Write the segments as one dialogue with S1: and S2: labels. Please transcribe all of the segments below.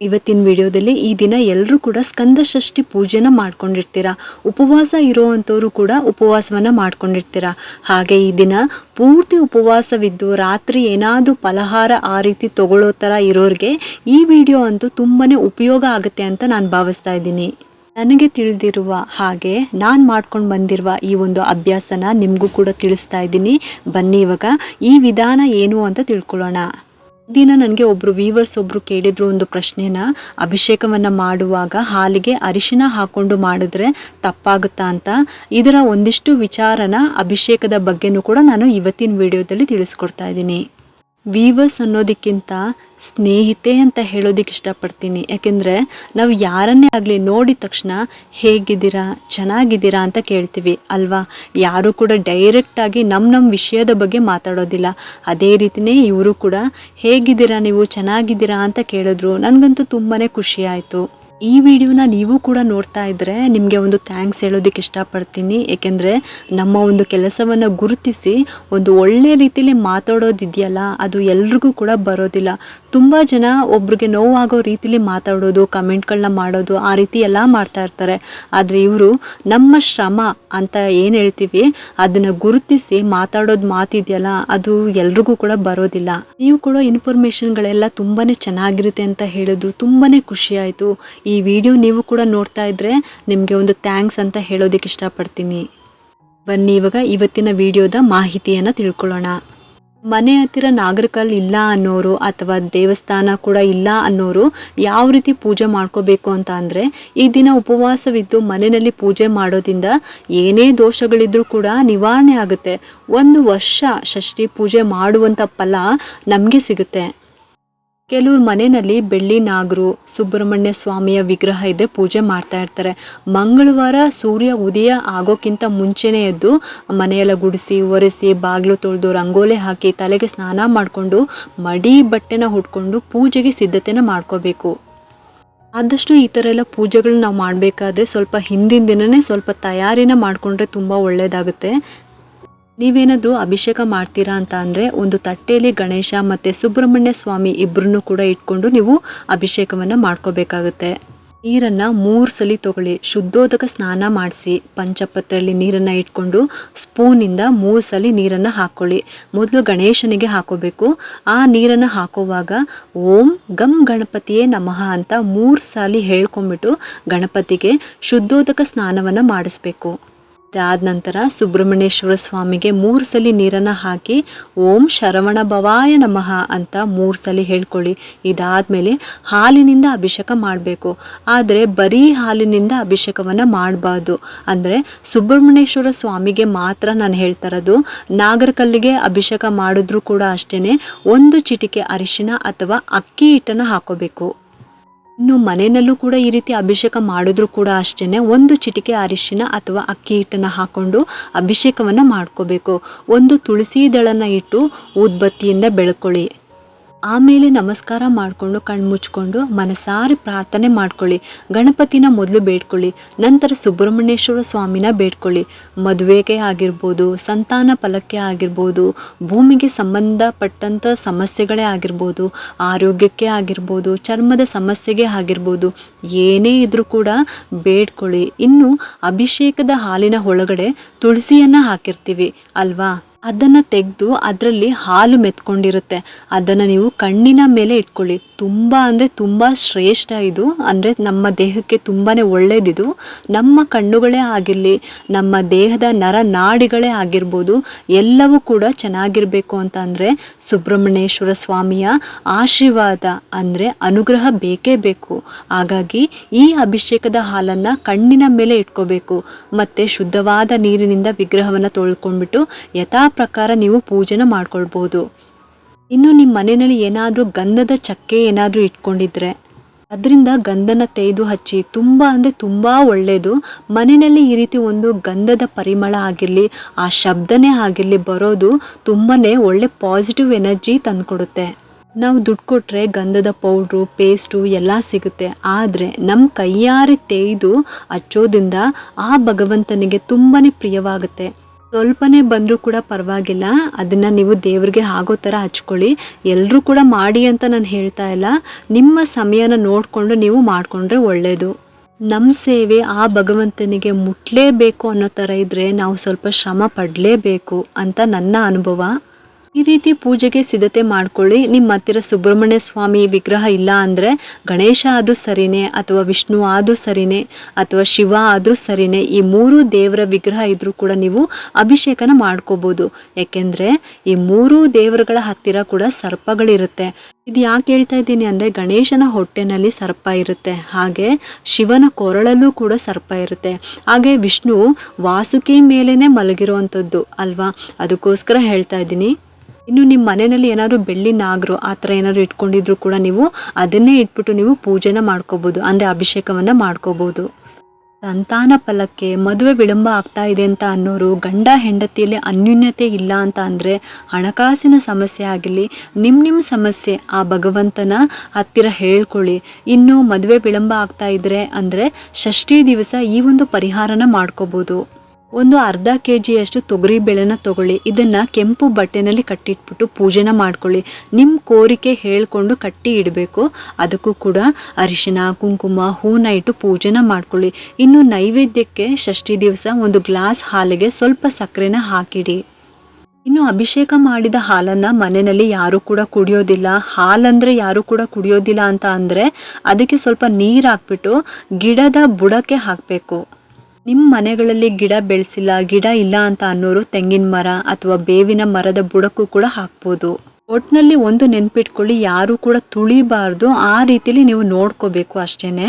S1: ಇವತ್ತಿನ ವಿಡಿಯೋದಲ್ಲಿ ಈ ದಿನ ಎಲ್ಲರೂ ಕೂಡ ಸ್ಕಂದ ಷಷ್ಠಿ ಪೂಜೆನ ಮಾಡ್ಕೊಂಡಿರ್ತೀರ. ಉಪವಾಸ ಇರೋವಂಥವ್ರು ಕೂಡ ಉಪವಾಸವನ್ನು ಮಾಡ್ಕೊಂಡಿರ್ತೀರ. ಹಾಗೆ ಈ ದಿನ ಪೂರ್ತಿ ಉಪವಾಸವಿದ್ದು ರಾತ್ರಿ ಏನಾದರೂ ಫಲಹಾರ ಆ ರೀತಿ ತಗೊಳ್ಳೋ ಥರ ಇರೋರಿಗೆ ಈ ವಿಡಿಯೋ ಅಂತೂ ತುಂಬಾ ಉಪಯೋಗ ಆಗುತ್ತೆ ಅಂತ ನಾನು ಭಾವಿಸ್ತಾ ಇದ್ದೀನಿ. ನನಗೆ ತಿಳಿದಿರುವ ಹಾಗೆ ನಾನು ಮಾಡ್ಕೊಂಡು ಬಂದಿರುವ ಈ ಒಂದು ಅಭ್ಯಾಸನ ನಿಮಗೂ ಕೂಡ ತಿಳಿಸ್ತಾ ಇದ್ದೀನಿ. ಬನ್ನಿ ಇವಾಗ ಈ ವಿಧಾನ ಏನು ಅಂತ ತಿಳ್ಕೊಳ್ಳೋಣ. ದಿನ ನನಗೆ ಒಬ್ಬರು ವೀವರ್ಸ್ ಒಬ್ಬರು ಕೇಳಿದ್ರು ಒಂದು ಪ್ರಶ್ನೆನ. ಅಭಿಷೇಕವನ್ನು ಮಾಡುವಾಗ ಹಾಲಿಗೆ ಅರಿಶಿನ ಹಾಕೊಂಡು ಮಾಡಿದ್ರೆ ತಪ್ಪಾಗುತ್ತಾ ಅಂತ. ಇದರ ಒಂದಿಷ್ಟು ವಿಚಾರನ ಅಭಿಷೇಕದ ಬಗ್ಗೆನೂ ಕೂಡ ನಾನು ಇವತ್ತಿನ ವಿಡಿಯೋದಲ್ಲಿ ತಿಳಿಸ್ಕೊಡ್ತಾ ಇದ್ದೀನಿ. ವೀವರ್ಸ್ ಅನ್ನೋದಕ್ಕಿಂತ ಸ್ನೇಹಿತೆ ಅಂತ ಹೇಳೋದಕ್ಕೆ ಇಷ್ಟಪಡ್ತೀನಿ. ಯಾಕೆಂದರೆ ನಾವು ಯಾರನ್ನೇ ಆಗಲಿ ನೋಡಿದ ತಕ್ಷಣ ಹೇಗಿದ್ದೀರಾ, ಚೆನ್ನಾಗಿದ್ದೀರಾ ಅಂತ ಕೇಳ್ತೀವಿ ಅಲ್ವಾ? ಯಾರು ಕೂಡ ಡೈರೆಕ್ಟಾಗಿ ನಮ್ಮ ನಮ್ಮ ವಿಷಯದ ಬಗ್ಗೆ ಮಾತಾಡೋದಿಲ್ಲ. ಅದೇ ರೀತಿಯೇ ಇವರು ಕೂಡ ಹೇಗಿದ್ದೀರಾ, ನೀವು ಚೆನ್ನಾಗಿದ್ದೀರಾ ಅಂತ ಕೇಳಿದ್ರು ನನಗಂತೂ ತುಂಬಾ ಖುಷಿ ಆಯಿತು. ಈ ವಿಡಿಯೋನ ನೀವು ಕೂಡ ನೋಡ್ತಾ ಇದ್ದರೆ ನಿಮಗೆ ಒಂದು ಥ್ಯಾಂಕ್ಸ್ ಹೇಳೋದಕ್ಕೆ ಇಷ್ಟಪಡ್ತೀನಿ. ಏಕೆಂದರೆ ನಮ್ಮ ಒಂದು ಕೆಲಸವನ್ನು ಗುರುತಿಸಿ ಒಂದು ಒಳ್ಳೆ ರೀತಿಯಲ್ಲಿ ಮಾತಾಡೋದಿದೆಯಲ್ಲ, ಅದು ಎಲ್ರಿಗೂ ಕೂಡ ಬರೋದಿಲ್ಲ. ತುಂಬ ಜನ ಒಬ್ರಿಗೆ ನೋವಾಗೋ ರೀತಿಲಿ ಮಾತಾಡೋದು ಕಮೆಂಟ್ಗಳನ್ನ ಮಾಡೋದು, ಆ ರೀತಿ ಎಲ್ಲ ಮಾಡ್ತಾ ಇರ್ತಾರೆ. ಆದರೆ ಇವರು ನಮ್ಮ ಶ್ರಮ ಅಂತ ಏನು ಹೇಳ್ತೀವಿ, ಅದನ್ನು ಗುರುತಿಸಿ ಮಾತಾಡೋದು ಮಾತಿದೆಯಲ್ಲ, ಅದು ಎಲ್ರಿಗೂ ಕೂಡ ಬರೋದಿಲ್ಲ. ನೀವು ಕೂಡ ಇನ್ಫಾರ್ಮೇಷನ್ಗಳೆಲ್ಲ ತುಂಬಾ ಚೆನ್ನಾಗಿರುತ್ತೆ ಅಂತ ಹೇಳಿದ್ರು ತುಂಬಾ ಖುಷಿಯಾಯಿತು ಈ ವಿಡಿಯೋ ನೀವು ಕೂಡ ನೋಡ್ತಾ ಇದ್ದರೆ ನಿಮಗೆ ಒಂದು ಥ್ಯಾಂಕ್ಸ್ ಅಂತ ಹೇಳೋದಕ್ಕೆ ಇಷ್ಟಪಡ್ತೀನಿ. ಬನ್ನಿ ಇವಾಗ ಇವತ್ತಿನ ವಿಡಿಯೋದ ಮಾಹಿತಿಯನ್ನು ತಿಳ್ಕೊಳ್ಳೋಣ. ಮನೆ ಹತ್ತಿರ ನಾಗರಕಲ್ ಇಲ್ಲ ಅನ್ನೋರು ಅಥವಾ ದೇವಸ್ಥಾನ ಕೂಡ ಇಲ್ಲ ಅನ್ನೋರು ಯಾವ ರೀತಿ ಪೂಜೆ ಮಾಡ್ಕೋಬೇಕು ಅಂತ ಅಂದರೆ ಈ ದಿನ ಉಪವಾಸವಿದ್ದು ಮನೆಯಲ್ಲಿ ಪೂಜೆ ಮಾಡೋದ್ರಿಂದ ಏನೇ ದೋಷಗಳಿದ್ರೂ ಕೂಡ ನಿವಾರಣೆ ಆಗುತ್ತೆ. ಒಂದು ವರ್ಷ ಷಷ್ಠಿ ಪೂಜೆ ಮಾಡುವಂಥ ಫಲ ನಮಗೆ ಸಿಗುತ್ತೆ. ಕೆಲವ್ರ ಮನೆಯಲ್ಲಿ ಬೆಳ್ಳಿ ನಾಗರು, ಸುಬ್ರಹ್ಮಣ್ಯ ಸ್ವಾಮಿಯ ವಿಗ್ರಹ ಇದ್ದರೆ ಪೂಜೆ ಮಾಡ್ತಾ ಇರ್ತಾರೆ. ಮಂಗಳವಾರ ಸೂರ್ಯ ಉದಯ ಆಗೋಕ್ಕಿಂತ ಮುಂಚೆನೇ ಎದ್ದು ಮನೆಯೆಲ್ಲ ಗುಡಿಸಿ, ಒರೆಸಿ, ಬಾಗಿಲು ತೊಳೆದು, ರಂಗೋಲೆ ಹಾಕಿ, ತಲೆಗೆ ಸ್ನಾನ ಮಾಡಿಕೊಂಡು ಮಡಿ ಬಟ್ಟೆನ ಹುಟ್ಕೊಂಡು ಪೂಜೆಗೆ ಸಿದ್ಧತೆನ ಮಾಡ್ಕೋಬೇಕು. ಆದಷ್ಟು ಈ ಥರ ಎಲ್ಲ ಪೂಜೆಗಳನ್ನ ನಾವು ಮಾಡಬೇಕಾದ್ರೆ ಸ್ವಲ್ಪ ಹಿಂದಿನ ದಿನವೇ ಸ್ವಲ್ಪ ತಯಾರಿನ ಮಾಡಿಕೊಂಡ್ರೆ ತುಂಬ ಒಳ್ಳೆಯದಾಗುತ್ತೆ ನೀವೇನಾದರೂ ಅಭಿಷೇಕ ಮಾಡ್ತೀರಾ ಅಂತ ಅಂದರೆ ಒಂದು ತಟ್ಟೆಯಲ್ಲಿ ಗಣೇಶ ಮತ್ತು ಸುಬ್ರಹ್ಮಣ್ಯ ಸ್ವಾಮಿ ಇಬ್ಬರನ್ನು ಕೂಡ ಇಟ್ಕೊಂಡು ನೀವು ಅಭಿಷೇಕವನ್ನು ಮಾಡ್ಕೋಬೇಕಾಗುತ್ತೆ. ನೀರನ್ನು ಮೂರು ಸಲ ತಗೊಳ್ಳಿ. ಶುದ್ಧೋದಕ ಸ್ನಾನ ಮಾಡಿಸಿ. ಪಂಚಪತ್ರೆಯಲ್ಲಿ ನೀರನ್ನು ಇಟ್ಕೊಂಡು ಸ್ಪೂನಿಂದ ಮೂರು ಸಲ ನೀರನ್ನು ಹಾಕ್ಕೊಳ್ಳಿ ಮೊದಲು ಗಣೇಶನಿಗೆ ಹಾಕೋಬೇಕು. ಆ ನೀರನ್ನು ಹಾಕೋವಾಗ ಓಂ ಗಮ್ ಗಣಪತಿಯೇ ನಮಃ ಅಂತ ಮೂರು ಸಾಲಿ ಹೇಳ್ಕೊಂಬಿಟ್ಟು ಗಣಪತಿಗೆ ಶುದ್ಧೋದಕ ಸ್ನಾನವನ್ನು ಮಾಡಿಸ್ಬೇಕು. ಅದಾದ ನಂತರ ಸುಬ್ರಹ್ಮಣ್ಯೇಶ್ವರ ಸ್ವಾಮಿಗೆ ಮೂರು ಸಲ ನೀರನ್ನು ಹಾಕಿ, ಓಂ ಶರವಣ ಭವಾಯ ನಮಃ ಅಂತ ಮೂರು ಸಲ ಹೇಳ್ಕೊಳ್ಳಿ. ಇದಾದಮೇಲೆ ಹಾಲಿನಿಂದ ಅಭಿಷೇಕ ಮಾಡಬೇಕು. ಆದರೆ ಬರೀ ಹಾಲಿನಿಂದ ಅಭಿಷೇಕವನ್ನು ಮಾಡಬಾರ್ದು. ಅಂದರೆ ಸುಬ್ರಹ್ಮಣ್ಯೇಶ್ವರ ಸ್ವಾಮಿಗೆ ಮಾತ್ರ ನಾನು ಹೇಳ್ತಾ ಇರೋದು, ನಾಗರಕಲ್ಲಿಗೆ ಅಭಿಷೇಕ ಮಾಡಿದ್ರೂ ಕೂಡ ಅಷ್ಟೇ ಒಂದು ಚಿಟಿಕೆ ಅರಿಶಿನ ಅಥವಾ ಅಕ್ಕಿ ಹಿಟ್ಟನ್ನು ಹಾಕೋಬೇಕು. ಇನ್ನು ಮನೆಯಲ್ಲೂ ಕೂಡ ಈ ರೀತಿ ಅಭಿಷೇಕ ಮಾಡಿದ್ರು ಕೂಡ ಅಷ್ಟೇ ಒಂದು ಚಿಟಿಕೆ ಅರಿಶಿನ ಅಥವಾ ಅಕ್ಕಿ ಹಿಟ್ಟನ್ನು ಹಾಕ್ಕೊಂಡು ಅಭಿಷೇಕವನ್ನು ಮಾಡ್ಕೋಬೇಕು. ಒಂದು ತುಳಸಿ ದಳನ ಇಟ್ಟು ಊದ್ಬತ್ತಿಯಿಂದ ಬೆಳ್ಕೊಳ್ಳಿ. ಆಮೇಲೆ ನಮಸ್ಕಾರ ಮಾಡಿಕೊಂಡು ಕಣ್ಣು ಮುಚ್ಕೊಂಡು, ಮನಸಾರಿ ಪ್ರಾರ್ಥನೆ ಮಾಡ್ಕೊಳ್ಳಿ. ಗಣಪತಿನ ಮೊದಲು ಬೇಡ್ಕೊಳ್ಳಿ. ನಂತರ ಸುಬ್ರಹ್ಮಣ್ಯೇಶ್ವರ ಸ್ವಾಮಿನ ಬೇಡ್ಕೊಳ್ಳಿ. ಮದುವೆಗೆ ಆಗಿರ್ಬೋದು, ಸಂತಾನ ಫಲಕ್ಕೆ ಆಗಿರ್ಬೋದು, ಭೂಮಿಗೆ ಸಂಬಂಧಪಟ್ಟಂಥ ಸಮಸ್ಯೆಗಳೇ ಆಗಿರ್ಬೋದು, ಆರೋಗ್ಯಕ್ಕೆ ಆಗಿರ್ಬೋದು, ಚರ್ಮದ ಸಮಸ್ಯೆಗೆ ಆಗಿರ್ಬೋದು, ಏನೇ ಇದ್ರೂ ಕೂಡ ಬೇಡ್ಕೊಳ್ಳಿ. ಇನ್ನು ಅಭಿಷೇಕದ ಹಾಲಿನ ಒಳಗಡೆ ತುಳಸಿಯನ್ನು ಹಾಕಿರ್ತೀವಿ, ಅಲ್ವಾ? ಅದನ್ನು ತೆಗೆದು ಅದರಲ್ಲಿ ಹಾಲು ಮೆತ್ಕೊಂಡಿರುತ್ತೆ. ಅದನ್ನು ನೀವು ಕಣ್ಣಿನ ಮೇಲೆ ಇಟ್ಕೊಳ್ಳಿ. ತುಂಬ ಅಂದರೆ ತುಂಬ ಶ್ರೇಷ್ಠ ಇದು. ಅಂದರೆ ನಮ್ಮ ದೇಹಕ್ಕೆ ತುಂಬಾ ಒಳ್ಳೆಯದಿದು ನಮ್ಮ ಕಣ್ಣುಗಳೇ ಆಗಿರಲಿ, ನಮ್ಮ ದೇಹದ ನರ ನಾಡಿಗಳೇ ಆಗಿರ್ಬೋದು, ಎಲ್ಲವೂ ಕೂಡ ಚೆನ್ನಾಗಿರಬೇಕು ಅಂತ ಅಂದರೆ ಸುಬ್ರಹ್ಮಣ್ಯೇಶ್ವರ ಸ್ವಾಮಿಯ ಆಶೀರ್ವಾದ ಅಂದರೆ ಅನುಗ್ರಹ ಬೇಕೇ ಬೇಕು. ಹಾಗಾಗಿ ಈ ಅಭಿಷೇಕದ ಹಾಲನ್ನು ಕಣ್ಣಿನ ಮೇಲೆ ಇಟ್ಕೋಬೇಕು. ಮತ್ತು ಶುದ್ಧವಾದ ನೀರಿನಿಂದ ವಿಗ್ರಹವನ್ನು ತೊಳ್ಕೊಂಡ್ಬಿಟ್ಟು ಯಥಾ ಪ್ರಕಾರ ನೀವು ಪೂಜೆನ ಮಾಡ್ಕೊಳ್ಬೋದು. ಇನ್ನು ನಿಮ್ಮ ಮನೆಯಲ್ಲಿ ಏನಾದರೂ ಗಂಧದ ಚಕ್ಕೆ ಏನಾದರೂ ಇಟ್ಕೊಂಡಿದ್ರೆ, ಅದರಿಂದ ಗಂಧನ ತೆಗೆದು ಹಚ್ಚಿ ತುಂಬ ಅಂದರೆ ತುಂಬ ಒಳ್ಳೆಯದು ಮನೆಯಲ್ಲಿ ಈ ರೀತಿ ಒಂದು ಗಂಧದ ಪರಿಮಳ ಆಗಿರಲಿ, ಆ ಶಬ್ದನೇ ಆಗಿರಲಿ ಬರೋದು ತುಂಬಾ ಒಳ್ಳೆ ಪಾಸಿಟಿವ್ ಎನರ್ಜಿ ತಂದುಕೊಡುತ್ತೆ. ನಾವು ದುಡ್ಡು ಕೊಟ್ಟರೆ ಗಂಧದ ಪೌಡ್ರು ಪೇಸ್ಟು ಎಲ್ಲ ಸಿಗುತ್ತೆ. ಆದರೆ ನಮ್ಮ ಕೈಯಾರೆ ತೇಯ್ದು ಹಚ್ಚೋದ್ರಿಂದ ಆ ಭಗವಂತನಿಗೆ ತುಂಬಾ ಪ್ರಿಯವಾಗುತ್ತೆ. ಸ್ವಲ್ಪನೇ ಬಂದರೂ ಕೂಡ ಪರವಾಗಿಲ್ಲ. ಅದನ್ನು ನೀವು ದೇವ್ರಿಗೆ ಆಗೋ ಥರ ಹಚ್ಕೊಳ್ಳಿ. ಎಲ್ಲರೂ ಕೂಡ ಮಾಡಿ ಅಂತ ನಾನು ಹೇಳ್ತಾ ಇಲ್ಲ. ನಿಮ್ಮ ಸಮಯನ ನೋಡಿಕೊಂಡು ನೀವು ಮಾಡಿಕೊಂಡ್ರೆ ಒಳ್ಳೆಯದು ನಮ್ಮ ಸೇವೆ ಆ ಭಗವಂತನಿಗೆ ಮುಟ್ಲೇಬೇಕು ಅನ್ನೋ ಥರ ಇದ್ದರೆ ನಾವು ಸ್ವಲ್ಪ ಶ್ರಮ ಪಡಲೇಬೇಕು ಅಂತ ನನ್ನ ಅನುಭವ. ಈ ರೀತಿ ಪೂಜೆಗೆ ಸಿದ್ಧತೆ ಮಾಡ್ಕೊಳ್ಳಿ. ನಿಮ್ಮ ಹತ್ತಿರ ಸುಬ್ರಹ್ಮಣ್ಯ ಸ್ವಾಮಿ ವಿಗ್ರಹ ಇಲ್ಲ ಅಂದರೆ ಗಣೇಶ ಆದರೂ ಸರಿನೇ ಅಥವಾ ವಿಷ್ಣು ಆದರೂ ಸರಿನೇ ಅಥವಾ ಶಿವ ಆದರೂ ಸರಿನೇ ಈ ಮೂರು ದೇವರ ವಿಗ್ರಹ ಇದ್ರೂ ಕೂಡ ನೀವು ಅಭಿಷೇಕನ ಮಾಡ್ಕೋಬೋದು. ಯಾಕೆಂದರೆ ಈ ಮೂರು ದೇವರುಗಳ ಹತ್ತಿರ ಕೂಡ ಸರ್ಪಗಳಿರುತ್ತೆ. ಇದು ಯಾಕೆ ಹೇಳ್ತಾ ಇದ್ದೀನಿ ಅಂದರೆ ಗಣೇಶನ ಹೊಟ್ಟೆನಲ್ಲಿ ಸರ್ಪ ಇರುತ್ತೆ. ಹಾಗೆ ಶಿವನ ಕೊರಳಲ್ಲೂ ಕೂಡ ಸರ್ಪ ಇರುತ್ತೆ. ಹಾಗೆ ವಿಷ್ಣು ವಾಸುಕಿ ಮೇಲೇ ಮಲಗಿರುವಂಥದ್ದು ಅಲ್ವಾ? ಅದಕ್ಕೋಸ್ಕರ ಹೇಳ್ತಾ ಇದ್ದೀನಿ. ಇನ್ನು ನಿಮ್ಮ ಮನೆಯಲ್ಲಿ ಏನಾದರೂ ಬೆಳ್ಳಿ ನಾಗರು ಆ ಥರ ಏನಾದರೂ ಇಟ್ಕೊಂಡಿದ್ರು ಕೂಡ ನೀವು ಅದನ್ನೇ ಇಟ್ಬಿಟ್ಟು ನೀವು ಪೂಜೆನ ಮಾಡ್ಕೋಬೋದು, ಅಂದರೆ ಅಭಿಷೇಕವನ್ನು ಮಾಡ್ಕೋಬೋದು. ಸಂತಾನ ಫಲಕ್ಕೆ ಮದುವೆ ವಿಳಂಬ ಆಗ್ತಾ ಇದೆ ಅಂತ ಅನ್ನೋರು ಗಂಡ ಹೆಂಡತಿಯಲ್ಲಿ ಅನ್ಯೂನ್ಯತೆ ಇಲ್ಲ ಅಂತ ಅಂದರೆ ಹಣಕಾಸಿನ ಸಮಸ್ಯೆ ಆಗಲಿ ನಿಮ್ಮ ನಿಮ್ಮ ಸಮಸ್ಯೆ, ಆ ಭಗವಂತನ ಹತ್ತಿರ ಹೇಳ್ಕೊಳ್ಳಿ. ಇನ್ನು ಮದುವೆ ವಿಳಂಬ ಆಗ್ತಾ ಇದ್ರೆ ಅಂದರೆ ಷಷ್ಠಿ ದಿವಸ ಈ ಒಂದು ಪರಿಹಾರನ ಮಾಡ್ಕೋಬೋದು. ಒಂದು ಅರ್ಧ ಕೆ ಜಿಯಷ್ಟು ತೊಗರಿ ಬೇಳೆನ ತಗೊಳ್ಳಿ. ಇದನ್ನು ಕೆಂಪು ಬಟ್ಟೆನಲ್ಲಿ ಕಟ್ಟಿಟ್ಬಿಟ್ಟು ಪೂಜೆನ ಮಾಡ್ಕೊಳ್ಳಿ. ನಿಮ್ಮ ಕೋರಿಕೆ ಹೇಳಿಕೊಂಡು ಕಟ್ಟಿ ಇಡಬೇಕು. ಅದಕ್ಕೂ ಕೂಡ ಅರಿಶಿನ, ಕುಂಕುಮ ಹೂನ ಇಟ್ಟು ಪೂಜೆನ ಮಾಡ್ಕೊಳ್ಳಿ. ಇನ್ನು ನೈವೇದ್ಯಕ್ಕೆ ಷಷ್ಠಿ ದಿವಸ ಒಂದು ಗ್ಲಾಸ್ ಹಾಲಿಗೆ ಸ್ವಲ್ಪ ಸಕ್ಕರೆನ ಹಾಕಿಡಿ. ಇನ್ನು ಅಭಿಷೇಕ ಮಾಡಿದ ಹಾಲನ್ನು ಮನೆಯಲ್ಲಿ ಯಾರು ಕೂಡ ಕುಡಿಯೋದಿಲ್ಲ. ಹಾಲಂದರೆ ಯಾರು ಕೂಡ ಕುಡಿಯೋದಿಲ್ಲ ಅಂತ ಅಂದರೆ ಅದಕ್ಕೆ ಸ್ವಲ್ಪ ನೀರು ಹಾಕ್ಬಿಟ್ಟು ಗಿಡದ ಬುಡಕ್ಕೆ ಹಾಕಬೇಕು. ನಿಮ್ಮ ಮನೆಗಳಲ್ಲಿ ಗಿಡ ಬೆಳೆಸಿಲ್ಲ, ಗಿಡ ಇಲ್ಲ ಅಂತ ಅನ್ನೋರು ತೆಂಗಿನ ಮರ ಅಥವಾ ಬೇವಿನ ಮರದ ಬುಡಕ್ಕೂ ಕೂಡ ಹಾಕ್ಬೋದು. ಒಟ್ಟಿನಲ್ಲಿ ಒಂದು ನೆನ್ಪಿಟ್ಕೊಳ್ಳಿ, ಯಾರು ಕೂಡ ತುಳಿಬಾರ್ದು. ಆ ರೀತಿಲಿ ನೀವು ನೋಡ್ಕೋಬೇಕು ಅಷ್ಟೇನೆ.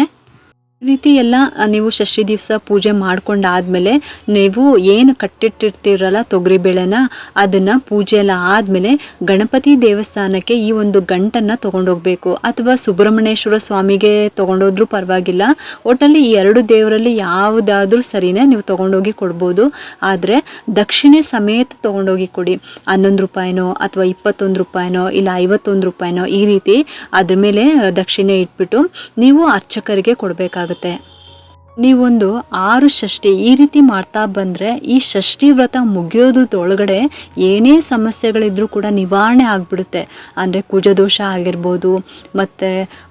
S1: ರೀತಿ ಎಲ್ಲ ನೀವು ಷಷ್ಠಿ ದಿವಸ ಪೂಜೆ ಮಾಡ್ಕೊಂಡಾದ್ಮೇಲೆ ನೀವು ಏನು ಕಟ್ಟಿಟ್ಟಿರ್ತೀರಲ್ಲ ತೊಗರಿಬೇಳೆನ ಅದನ್ನು ಪೂಜೆ ಎಲ್ಲ ಆದಮೇಲೆ ಗಣಪತಿ ದೇವಸ್ಥಾನಕ್ಕೆ ಈ ಒಂದು ಗಂಟನ್ನು ತೊಗೊಂಡೋಗ್ಬೇಕು. ಅಥವಾ ಸುಬ್ರಹ್ಮಣ್ಯೇಶ್ವರ ಸ್ವಾಮಿಗೆ ತೊಗೊಂಡೋದ್ರೂ ಪರವಾಗಿಲ್ಲ. ಒಟ್ಟಲ್ಲಿ ಈ ಎರಡು ದೇವರಲ್ಲಿ ಯಾವುದಾದ್ರೂ ಸರಿನೇ ನೀವು ತೊಗೊಂಡೋಗಿ ಕೊಡ್ಬೋದು. ಆದರೆ ದಕ್ಷಿಣೆ ಸಮೇತ ತೊಗೊಂಡೋಗಿ ಕೊಡಿ. ಹನ್ನೊಂದು ರೂಪಾಯಿನೋ ಅಥವಾ ಇಪ್ಪತ್ತೊಂದು ರೂಪಾಯಿನೋ ಇಲ್ಲ ಐವತ್ತೊಂದು ರೂಪಾಯಿನೋ ಈ ರೀತಿ ಅದ್ರ ಮೇಲೆ ದಕ್ಷಿಣೆ ಇಟ್ಬಿಟ್ಟು ನೀವು ಅರ್ಚಕರಿಗೆ ಕೊಡಬೇಕಾಗುತ್ತೆ. ನೀವೊಂದು ಆರು ಷಷ್ಠಿ ಈ ರೀತಿ ಮಾಡ್ತಾ ಬಂದರೆ ಈ ಷಷ್ಠಿ ವ್ರತ ಮುಗಿಯೋದ್ರೊಳಗಡೆ ಏನೇ ಸಮಸ್ಯೆಗಳಿದ್ರೂ ಕೂಡ ನಿವಾರಣೆ ಆಗಿಬಿಡುತ್ತೆ. ಅಂದರೆ ಕುಜದೋಷ ಆಗಿರ್ಬೋದು, ಮತ್ತು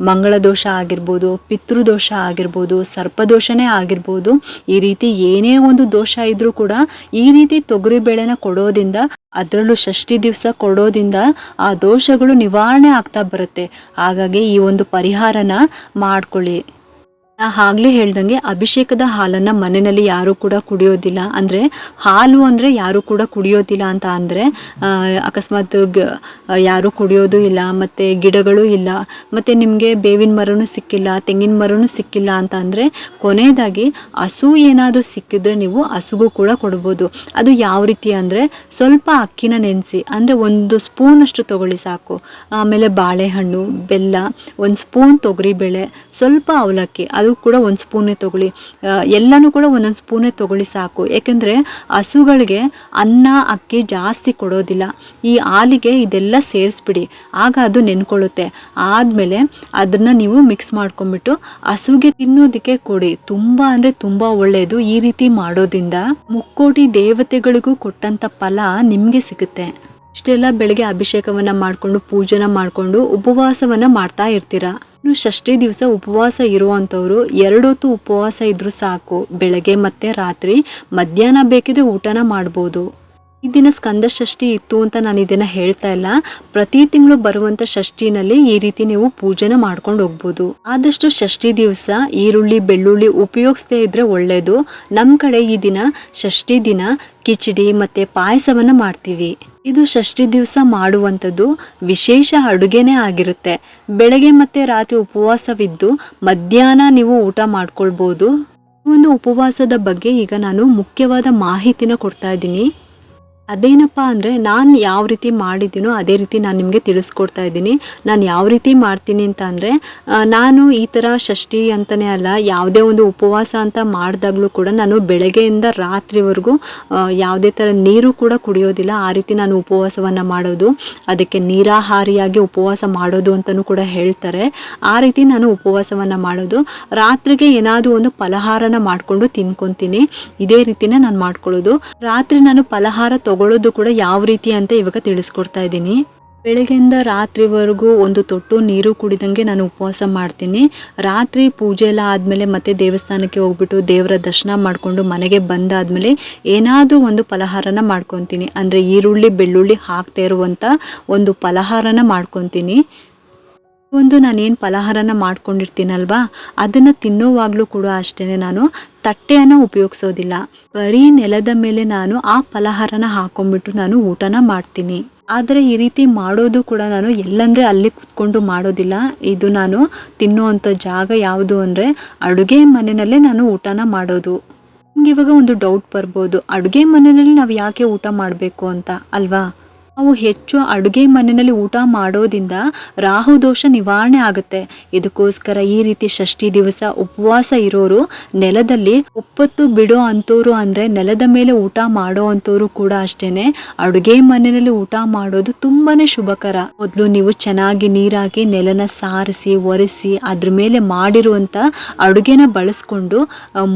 S1: ಮಂಗಳ ದೋಷ ಆಗಿರ್ಬೋದು ಪಿತೃದೋಷ ಆಗಿರ್ಬೋದು ಸರ್ಪದೋಷನೇ ಆಗಿರ್ಬೋದು, ಈ ರೀತಿ ಏನೇ ಒಂದು ದೋಷ ಇದ್ದರೂ ಕೂಡ ಈ ರೀತಿ ತೊಗರಿಬೇಳೆನ ಕೊಡೋದ್ರಿಂದ ಅದರಲ್ಲೂ ಷಷ್ಠಿ ದಿವಸ ಕೊಡೋದ್ರಿಂದ ಆ ದೋಷಗಳು ನಿವಾರಣೆ ಆಗ್ತಾ ಬರುತ್ತೆ. ಹಾಗಾಗಿ ಈ ಒಂದು ಪರಿಹಾರನ ಮಾಡ್ಕೊಳ್ಳಿ. ನಾ ಆಗ್ಲೇ ಹೇಳ್ದಂಗೆ ಅಭಿಷೇಕದ ಹಾಲನ್ನು ಮನೆಯಲ್ಲಿ ಯಾರೂ ಕೂಡ ಕುಡಿಯೋದಿಲ್ಲ. ಅಂದರೆ ಹಾಲು ಅಂದರೆ ಯಾರು ಕೂಡ ಕುಡಿಯೋದಿಲ್ಲ ಅಂತ ಅಂದರೆ ಅಕಸ್ಮಾತ್ ಯಾರೂ ಕುಡಿಯೋದು ಇಲ್ಲ, ಮತ್ತು ಗಿಡಗಳು ಇಲ್ಲ, ಮತ್ತು ನಿಮಗೆ ಬೇವಿನ ಮರವೂ ಸಿಕ್ಕಿಲ್ಲ, ತೆಂಗಿನ ಮರವೂ ಸಿಕ್ಕಿಲ್ಲ ಅಂತ ಅಂದರೆ ಕೊನೆಯದಾಗಿ ಹಸು ಏನಾದರೂ ಸಿಕ್ಕಿದ್ರೆ ನೀವು ಹಸುಗೂ ಕೂಡ ಕೊಡ್ಬೋದು. ಅದು ಯಾವ ರೀತಿ ಅಂದರೆ ಸ್ವಲ್ಪ ಅಕ್ಕಿನ ನೆನೆಸಿ, ಅಂದರೆ ಒಂದು ಸ್ಪೂನಷ್ಟು ತೊಗೊಳ್ಳಿ ಸಾಕು. ಆಮೇಲೆ ಬಾಳೆಹಣ್ಣು, ಬೆಲ್ಲ, ಒಂದು ಸ್ಪೂನ್ ತೊಗರಿಬೇಳೆ, ಸ್ವಲ್ಪ ಅವಲಕ್ಕಿ, ಅದು ಕೂಡ ಒಂದು ಸ್ಪೂನೇ ತೊಗೊಳ್ಳಿ. ಎಲ್ಲನೂ ಕೂಡ ಒಂದೊಂದು ಸ್ಪೂನೇ ತೊಗೊಳ್ಳಿ ಸಾಕು. ಏಕೆಂದರೆ ಹಸುಗಳಿಗೆ ಅನ್ನ, ಅಕ್ಕಿ ಜಾಸ್ತಿ ಕೊಡೋದಿಲ್ಲ. ಈ ಹಾಲಿಗೆ ಇದೆಲ್ಲ ಸೇರಿಸ್ಬಿಡಿ. ಆಗ ಅದು ನೆನ್ಕೊಳ್ಳುತ್ತೆ. ಆದಮೇಲೆ ಅದನ್ನು ನೀವು ಮಿಕ್ಸ್ ಮಾಡ್ಕೊಂಬಿಟ್ಟು ಹಸುಗೆ ತಿನ್ನೋದಕ್ಕೆ ಕೊಡಿ. ತುಂಬ ಅಂದರೆ ತುಂಬ ಒಳ್ಳೆಯದು ಈ ರೀತಿ ಮಾಡೋದ್ರಿಂದ ಮುಕ್ಕೋಟಿ ದೇವತೆಗಳಿಗೂ ಕೊಟ್ಟಂಥ ಫಲ ನಿಮಗೆ ಸಿಗುತ್ತೆ. ಇಷ್ಟೆಲ್ಲ ಬೆಳಗ್ಗೆ ಅಭಿಷೇಕವನ್ನ ಮಾಡಿಕೊಂಡು ಪೂಜೆನ ಮಾಡಿಕೊಂಡು ಉಪವಾಸವನ್ನ ಮಾಡ್ತಾ ಇರ್ತೀರಾ? ಇನ್ನು ಷಷ್ಠಿ ದಿವಸ ಉಪವಾಸ ಇರುವಂಥವ್ರು ಎರಡೊತ್ತು ಉಪವಾಸ ಇದ್ರೂ ಸಾಕು. ಬೆಳಗ್ಗೆ ಮತ್ತೆ ರಾತ್ರಿ ಮಧ್ಯಾಹ್ನ ಬೇಕಿದ್ರೆ ಊಟನ ಮಾಡ್ಬೋದು. ಈ ದಿನ ಸ್ಕಂದ ಷಷ್ಠಿ ಇತ್ತು ಅಂತ ನಾನು ಇದನ್ನ ಹೇಳ್ತಾ ಇಲ್ಲ. ಪ್ರತಿ ತಿಂಗಳು ಬರುವಂತ ಷಷ್ಠಿನಲ್ಲಿ ಈ ರೀತಿ ನೀವು ಪೂಜೆನ ಮಾಡ್ಕೊಂಡು ಹೋಗ್ಬೋದು. ಆದಷ್ಟು ಷಷ್ಠಿ ದಿವಸ ಈರುಳ್ಳಿ, ಬೆಳ್ಳುಳ್ಳಿ ಉಪಯೋಗಿಸದೇ ಇದ್ರೆ ಒಳ್ಳೆಯದು ನಮ್ಮ ಕಡೆ ಈ ದಿನ ಷಷ್ಠಿ ದಿನ ಕಿಚಡಿ ಮತ್ತೆ ಪಾಯಸವನ್ನ ಮಾಡ್ತೀವಿ. ಇದು ಷಷ್ಠಿ ದಿವಸ ಮಾಡುವಂಥದ್ದು ವಿಶೇಷ ಅಡುಗೆನೇ ಆಗಿರುತ್ತೆ. ಬೆಳಗ್ಗೆ ಮತ್ತೆ ರಾತ್ರಿ ಉಪವಾಸವಿದ್ದು ಮಧ್ಯಾಹ್ನ ನೀವು ಊಟ ಮಾಡ್ಕೊಳ್ಬೋದು. ಒಂದು ಉಪವಾಸದ ಬಗ್ಗೆ ಈಗ ನಾನು ಮುಖ್ಯವಾದ ಮಾಹಿತಿನ ಕೊಡ್ತಾ ಇದ್ದೀನಿ. ಅದೇನಪ್ಪ ಅಂದರೆ ನಾನು ಯಾವ ರೀತಿ ಮಾಡಿದ್ದೀನೋ ಅದೇ ರೀತಿ ನಾನು ನಿಮಗೆ ತಿಳಿಸ್ಕೊಡ್ತಾ ಇದ್ದೀನಿ. ನಾನು ಯಾವ ರೀತಿ ಮಾಡ್ತೀನಿ ಅಂತ ಅಂದರೆ ನಾನು ಈ ಥರ ಷಷ್ಠಿ ಅಂತಲೇ ಅಲ್ಲ, ಯಾವುದೇ ಒಂದು ಉಪವಾಸ ಅಂತ ಮಾಡಿದಾಗಲೂ ಕೂಡ ನಾನು ಬೆಳಗ್ಗೆಯಿಂದ ರಾತ್ರಿವರೆಗೂ ಯಾವುದೇ ಥರ ನೀರು ಕೂಡ ಕುಡಿಯೋದಿಲ್ಲ. ಆ ರೀತಿ ನಾನು ಉಪವಾಸವನ್ನು ಮಾಡೋದು, ಅದಕ್ಕೆ ನೀರಾಹಾರಿಯಾಗಿ ಉಪವಾಸ ಮಾಡೋದು ಅಂತಲೂ ಕೂಡ ಹೇಳ್ತಾರೆ. ಆ ರೀತಿ ನಾನು ಉಪವಾಸವನ್ನು ಮಾಡೋದು. ರಾತ್ರಿಗೆ ಏನಾದರೂ ಒಂದು ಫಲಹಾರನ ಮಾಡಿಕೊಂಡು ತಿನ್ಕೊತೀನಿ. ಇದೇ ರೀತಿನೇ ನಾನು ಮಾಡ್ಕೊಳ್ಳೋದು. ರಾತ್ರಿ ನಾನು ಫಲಹಾರ ತಗೊಳ್ಳೋದು ಕೂಡ ಯಾವ ರೀತಿ ಅಂತ ಇವಾಗ ತಿಳಿಸ್ಕೊಡ್ತಾ ಇದ್ದೀನಿ. ಬೆಳಗ್ಗೆಯಿಂದ ರಾತ್ರಿವರೆಗೂ ಒಂದು ತೊಟ್ಟು ನೀರು ಕುಡಿದಂಗೆ ನಾನು ಉಪವಾಸ ಮಾಡ್ತೀನಿ. ರಾತ್ರಿ ಪೂಜೆ ಎಲ್ಲ ಆದಮೇಲೆ ಮತ್ತೆ ದೇವಸ್ಥಾನಕ್ಕೆ ಹೋಗ್ಬಿಟ್ಟು ದೇವರ ದರ್ಶನ ಮಾಡಿಕೊಂಡು ಮನೆಗೆ ಬಂದಾದಮೇಲೆ ಏನಾದರೂ ಒಂದು ಫಲಹಾರನ ಮಾಡ್ಕೊತೀನಿ. ಅಂದರೆ ಈರುಳ್ಳಿ, ಬೆಳ್ಳುಳ್ಳಿ ಹಾಕ್ತಾ ಇರುವಂಥ ಒಂದು ಫಲಹಾರನ ಮಾಡ್ಕೊತೀನಿ. ಒಂದು ನಾನೇನು ಫಲಹಾರನ ಮಾಡ್ಕೊಂಡಿರ್ತೀನಲ್ವಾ? ಅದನ್ನು ತಿನ್ನೋವಾಗಲೂ ಕೂಡ ಅಷ್ಟೇ ನಾನು ತಟ್ಟೆಯನ್ನು ಉಪಯೋಗಿಸೋದಿಲ್ಲ. ಬರೀ ನೆಲದ ಮೇಲೆ ನಾನು ಆ ಫಲಹಾರನ ಹಾಕೊಂಡ್ಬಿಟ್ಟು ನಾನು ಊಟನ ಮಾಡ್ತೀನಿ. ಆದರೆ ಈ ರೀತಿ ಮಾಡೋದು ಕೂಡ ನಾನು ಎಲ್ಲಂದರೆ ಅಲ್ಲಿ ಕುತ್ಕೊಂಡು ಮಾಡೋದಿಲ್ಲ. ಇದು ನಾನು ತಿನ್ನುವಂಥ ಜಾಗ ಯಾವುದು ಅಂದರೆ ಅಡುಗೆ ಮನೆಯಲ್ಲೇ ನಾನು ಊಟನ ಮಾಡೋದು. ನಿಮ್ಗೆ ಇವಾಗ ಒಂದು ಡೌಟ್ ಬರ್ಬೋದು. ಅಡುಗೆ ಮನೆಯಲ್ಲಿ ನಾವು ಯಾಕೆ ಊಟ ಮಾಡಬೇಕು ಅಂತ, ಅಲ್ವಾ? ನಾವು ಹೆಚ್ಚು ಅಡುಗೆ ಮನೆಯಲ್ಲಿ ಊಟ ಮಾಡೋದಿಂದ ರಾಹು ದೋಷ ನಿವಾರಣೆ ಆಗುತ್ತೆ. ಇದಕ್ಕೋಸ್ಕರ ಈ ರೀತಿ ಷಷ್ಠಿ ದಿವಸ ಉಪವಾಸ ಇರೋರು ನೆಲದಲ್ಲಿ ಒಪ್ಪತ್ತು ಬಿಡೋ ಅಂಥವ್ರು ಅಂದರೆ ನೆಲದ ಮೇಲೆ ಊಟ ಮಾಡೋ ಅಂಥವ್ರು ಕೂಡ ಅಷ್ಟೇನೆ. ಅಡುಗೆ ಮನೆಯಲ್ಲಿ ಊಟ ಮಾಡೋದು ತುಂಬಾನೇ ಶುಭಕರ. ಮೊದಲು ನೀವು ಚೆನ್ನಾಗಿ ನೀರಾಗಿ ನೆಲನ ಸಾರಿಸಿ, ಒರೆಸಿ, ಅದ್ರ ಮೇಲೆ ಮಾಡಿರುವಂಥ ಅಡುಗೆನ ಬಳಸ್ಕೊಂಡು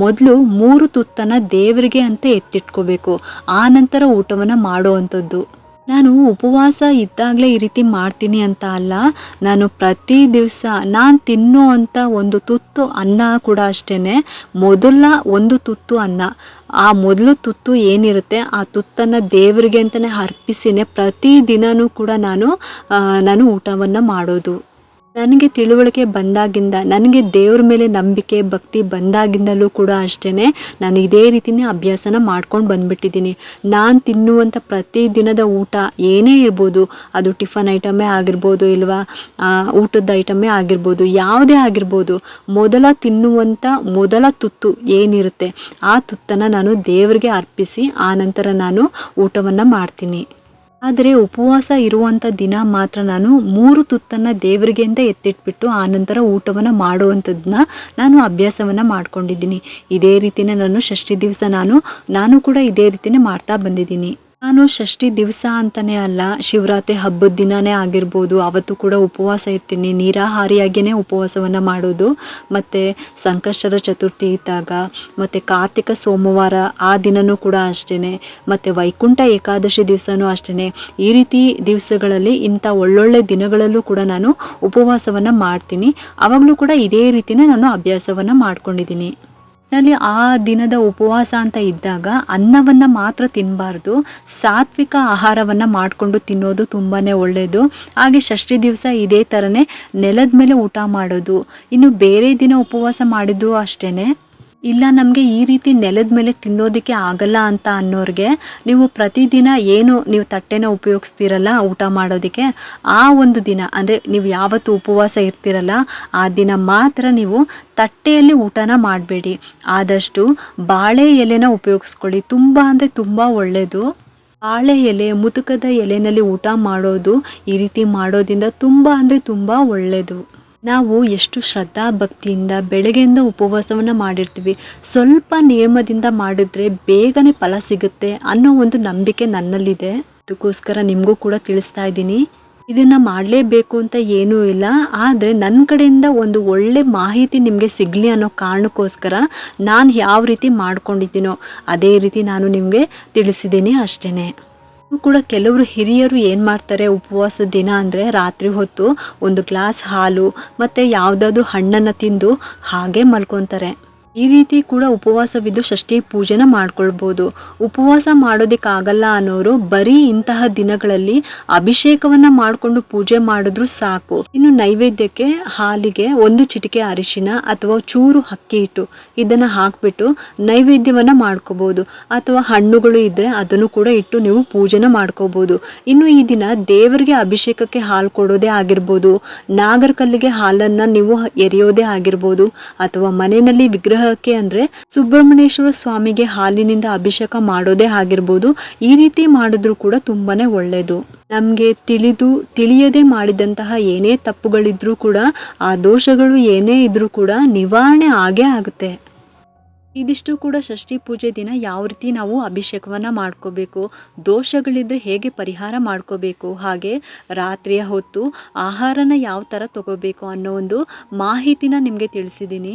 S1: ಮೊದಲು ಮೂರು ತುತ್ತನ ದೇವರಿಗೆ ಅಂತ ಎತ್ತಿಟ್ಕೋಬೇಕು. ಆ ನಂತರ ಊಟವನ್ನ ಮಾಡುವಂಥದ್ದು ನಾನು ಉಪವಾಸ ಇದ್ದಾಗಲೇ ಈ ರೀತಿ ಮಾಡ್ತೀನಿ ಅಂತ ಅಲ್ಲ, ನಾನು ಪ್ರತಿ ದಿವಸ ನಾನು ತಿನ್ನೋ ಅಂಥ ಒಂದು ತುತ್ತು ಅನ್ನ ಕೂಡ ಅಷ್ಟೇ ಮೊದಲ ಒಂದು ತುತ್ತು ಅನ್ನ. ಆ ಮೊದಲು ತುತ್ತು ಏನಿರುತ್ತೆ, ಆ ತುತ್ತನ್ನು ದೇವರಿಗೆ ಅಂತಲೇ ಅರ್ಪಿಸಿನೇ ಪ್ರತಿ ದಿನವೂ ಕೂಡ ನಾನು ನಾನು ಊಟವನ್ನು ಮಾಡೋದು. ನನಗೆ ತಿಳುವಳಿಕೆ ಬಂದಾಗಿಂದ, ನನಗೆ ದೇವ್ರ ಮೇಲೆ ನಂಬಿಕೆ, ಭಕ್ತಿ ಬಂದಾಗಿಂದಲೂ ಕೂಡ ಅಷ್ಟೇ ನಾನು ಇದೇ ರೀತಿನೇ ಅಭ್ಯಾಸನ ಮಾಡ್ಕೊಂಡು ಬಂದ್ಬಿಟ್ಟಿದ್ದೀನಿ. ನಾನು ತಿನ್ನುವಂಥ ಪ್ರತಿ ದಿನದ ಊಟ ಏನೇ ಇರ್ಬೋದು, ಅದು ಟಿಫನ್ ಐಟಮೇ ಆಗಿರ್ಬೋದು ಇಲ್ವಾ ಊಟದ ಐಟಮೇ ಆಗಿರ್ಬೋದು, ಯಾವುದೇ ಆಗಿರ್ಬೋದು, ಮೊದಲ ತಿನ್ನುವಂಥ ಮೊದಲ ತುತ್ತು ಏನಿರುತ್ತೆ, ಆ ತುತ್ತನ್ನು ನಾನು ದೇವರಿಗೆ ಅರ್ಪಿಸಿ, ಆ ನಂತರ ನಾನು ಊಟವನ್ನು ಮಾಡ್ತೀನಿ. ಆದರೆ ಉಪವಾಸ ಇರುವಂಥ ದಿನ ಮಾತ್ರ ನಾನು ಮೂರು ತುತ್ತನ್ನು ದೇವರಿಗೆ ಅಂತ ಎತ್ತಿಟ್ಬಿಟ್ಟು ಆನಂತರ ಊಟವನ್ನು ಮಾಡುವಂಥದ್ದನ್ನ ನಾನು ಅಭ್ಯಾಸವನ್ನು ಮಾಡ್ಕೊಂಡಿದ್ದೀನಿ. ಇದೇ ರೀತಿನೇ ನಾನು ಷಷ್ಠಿ ದಿವಸ ನಾನು ನಾನು ಕೂಡ ಇದೇ ರೀತಿನೇ ಮಾಡ್ತಾ ಬಂದಿದ್ದೀನಿ. ನಾನು ಷಷ್ಠಿ ದಿವಸ ಅಂತಲೇ ಅಲ್ಲ, ಶಿವರಾತ್ರಿ ಹಬ್ಬದ ದಿನನೇ ಆಗಿರ್ಬೋದು. ಅವತ್ತು ಕೂಡ ಉಪವಾಸ ಇರ್ತೀನಿ. ನೀರಾಹಾರಿಯಾಗಿಯೇ ಉಪವಾಸವನ್ನು ಮಾಡೋದು. ಮತ್ತು ಸಂಕಷ್ಟರ ಚತುರ್ಥಿ ಇದ್ದಾಗ, ಮತ್ತು ಕಾರ್ತಿಕ ಸೋಮವಾರ ಆ ದಿನವೂ ಕೂಡ ಅಷ್ಟೇ ಮತ್ತು ವೈಕುಂಠ ಏಕಾದಶಿ ದಿವಸನೂ ಅಷ್ಟೇ ಈ ರೀತಿ ದಿವಸಗಳಲ್ಲಿ ಇಂಥ ಒಳ್ಳೊಳ್ಳೆ ದಿನಗಳಲ್ಲೂ ಕೂಡ ನಾನು ಉಪವಾಸವನ್ನು ಮಾಡ್ತೀನಿ. ಆವಾಗಲೂ ಕೂಡ ಇದೇ ರೀತಿಯೇ ನಾನು ಅಭ್ಯಾಸವನ್ನು ಮಾಡ್ಕೊಂಡಿದ್ದೀನಿ. ನಲ್ಲಿ ಆ ದಿನದ ಉಪವಾಸ ಅಂತ ಇದ್ದಾಗ ಅನ್ನವನ್ನು ಮಾತ್ರ ತಿನ್ನಬಾರ್ದು ಸಾತ್ವಿಕ ಆಹಾರವನ್ನು ಮಾಡಿಕೊಂಡು ತಿನ್ನೋದು ತುಂಬಾ ಒಳ್ಳೆಯದು ಹಾಗೆ ಷಷ್ಠಿ ದಿವಸ ಇದೇ ಥರನೇ ನೆಲದ ಮೇಲೆ ಊಟ ಮಾಡೋದು. ಇನ್ನು ಬೇರೆ ದಿನ ಉಪವಾಸ ಮಾಡಿದ್ರು ಅಷ್ಟೇ ಇಲ್ಲ, ನಮಗೆ ಈ ರೀತಿ ನೆಲದ ಮೇಲೆ ತಿನ್ನೋದಕ್ಕೆ ಆಗಲ್ಲ ಅಂತ ಅನ್ನೋರಿಗೆ ನೀವು ಪ್ರತಿದಿನ ಏನು ನೀವು ತಟ್ಟೆನ ಉಪಯೋಗಿಸ್ತೀರಲ್ಲ, ಊಟ ಮಾಡೋದಕ್ಕೆ, ಆ ಒಂದು ದಿನ, ಅಂದರೆ ನೀವು ಯಾವತ್ತು ಉಪವಾಸ ಇರ್ತೀರಲ್ಲ, ಆ ದಿನ ಮಾತ್ರ ನೀವು ತಟ್ಟೆಯಲ್ಲಿ ಊಟನ ಮಾಡಬೇಡಿ. ಆದಷ್ಟು ಬಾಳೆ ಎಲೆನ ಉಪಯೋಗಿಸ್ಕೊಳ್ಳಿ. ತುಂಬ ಅಂದರೆ ತುಂಬ ಒಳ್ಳೆಯದು ಬಾಳೆ ಎಲೆ, ಮುದುಕದ ಎಲೆನಲ್ಲಿ ಊಟ ಮಾಡೋದು ಈ ರೀತಿ ಮಾಡೋದ್ರಿಂದ ತುಂಬ ಅಂದರೆ ತುಂಬ ಒಳ್ಳೆಯದು ನಾವು ಎಷ್ಟು ಶ್ರದ್ಧಾ ಭಕ್ತಿಯಿಂದ ಬೆಳಗ್ಗೆಯಿಂದ ಉಪವಾಸವನ್ನು ಮಾಡಿರ್ತೀವಿ. ಸ್ವಲ್ಪ ನಿಯಮದಿಂದ ಮಾಡಿದ್ರೆ ಬೇಗನೆ ಫಲ ಸಿಗುತ್ತೆ ಅನ್ನೋ ಒಂದು ನಂಬಿಕೆ ನನ್ನಲ್ಲಿದೆ. ಅದಕ್ಕೋಸ್ಕರ ನಿಮಗೂ ಕೂಡ ತಿಳಿಸ್ತಾ ಇದ್ದೀನಿ. ಇದನ್ನು ಮಾಡಲೇಬೇಕು ಅಂತ ಏನೂ ಇಲ್ಲ. ಆದರೆ ನನ್ನ ಕಡೆಯಿಂದ ಒಂದು ಒಳ್ಳೆ ಮಾಹಿತಿ ನಿಮಗೆ ಸಿಗಲಿ ಅನ್ನೋ ಕಾರಣಕ್ಕೋಸ್ಕರ ನಾನು ಯಾವ ರೀತಿ ಮಾಡ್ಕೊಂಡಿದ್ದೀನೋ ಅದೇ ರೀತಿ ನಾನು ನಿಮಗೆ ತಿಳಿಸಿದ್ದೀನಿ ಅಷ್ಟೇ ಕೂಡ ಕೆಲವರು ಹಿರಿಯರು ಏನು ಮಾಡ್ತಾರೆ ಉಪವಾಸ ದಿನ ಅಂದರೆ ರಾತ್ರಿ ಹೊತ್ತು ಒಂದು ಗ್ಲಾಸ್ ಹಾಲು ಮತ್ತು ಯಾವುದಾದ್ರೂ ಹಣ್ಣನ್ನು ತಿಂದು ಹಾಗೆ ಮಲ್ಕೊತಾರೆ. ಈ ರೀತಿ ಕೂಡ ಉಪವಾಸವಿದ್ದು ಷಷ್ಠಿ ಪೂಜೆನ ಮಾಡ್ಕೊಳ್ಬೋದು. ಉಪವಾಸ ಮಾಡೋದಕ್ಕಾಗಲ್ಲ ಅನ್ನೋರು ಬರೀ ಇಂತಹ ದಿನಗಳಲ್ಲಿ ಅಭಿಷೇಕವನ್ನ ಮಾಡಿಕೊಂಡು ಪೂಜೆ ಮಾಡಿದ್ರು ಸಾಕು. ಇನ್ನು ನೈವೇದ್ಯಕ್ಕೆ ಹಾಲಿಗೆ ಒಂದು ಚಿಟಿಕೆ ಅರಿಶಿನ ಅಥವಾ ಚೂರು ಅಕ್ಕಿ ಹಿಟ್ಟು ಇದನ್ನ ಹಾಕ್ಬಿಟ್ಟು ನೈವೇದ್ಯವನ್ನ ಮಾಡ್ಕೋಬಹುದು ಅಥವಾ ಹಣ್ಣುಗಳು ಇದ್ರೆ ಅದನ್ನು ಕೂಡ ಇಟ್ಟು ನೀವು ಪೂಜೆನ ಮಾಡ್ಕೋಬಹುದು ಇನ್ನು ಈ ದಿನ ದೇವರಿಗೆ ಅಭಿಷೇಕಕ್ಕೆ ಹಾಲು ಕೊಡೋದೇ ಆಗಿರ್ಬೋದು. ನಾಗರ ಕಲ್ಲಿಗೆ ಹಾಲನ್ನ ನೀವು ಎರೆಯೋದೇ ಆಗಿರ್ಬೋದು. ಅಥವಾ ಮನೆಯಲ್ಲಿ ವಿಗ್ರಹ ಅನುಗ್ರಹಕ್ಕೆ ಅಂದರೆ ಸುಬ್ರಹ್ಮಣ್ಯೇಶ್ವರ ಸ್ವಾಮಿಗೆ ಹಾಲಿನಿಂದ ಅಭಿಷೇಕ ಮಾಡೋದೇ ಆಗಿರ್ಬೋದು. ಈ ರೀತಿ ಮಾಡಿದ್ರೂ ಕೂಡ ತುಂಬಾನೇ ಒಳ್ಳೆಯದು ನಮಗೆ ತಿಳಿದು, ತಿಳಿಯದೆ ಮಾಡಿದಂತಹ ಏನೇ ತಪ್ಪುಗಳಿದ್ರೂ ಕೂಡ, ಆ ದೋಷಗಳು ಏನೇ ಇದ್ರೂ ಕೂಡ ನಿವಾರಣೆ ಆಗೇ ಆಗುತ್ತೆ. ಇದಿಷ್ಟು ಕೂಡ ಷಷ್ಠಿ ಪೂಜೆ ದಿನ ಯಾವ ರೀತಿ ನಾವು ಅಭಿಷೇಕವನ್ನು ಮಾಡ್ಕೋಬೇಕು, ದೋಷಗಳಿದ್ರೆ ಹೇಗೆ ಪರಿಹಾರ ಮಾಡ್ಕೋಬೇಕು, ಹಾಗೆ ರಾತ್ರಿಯ ಹೊತ್ತು ಆಹಾರನ ಯಾವ ಥರ ತಗೋಬೇಕು ಅನ್ನೋ ಒಂದು ಮಾಹಿತಿನ ನಿಮಗೆ ತಿಳಿಸಿದ್ದೀನಿ.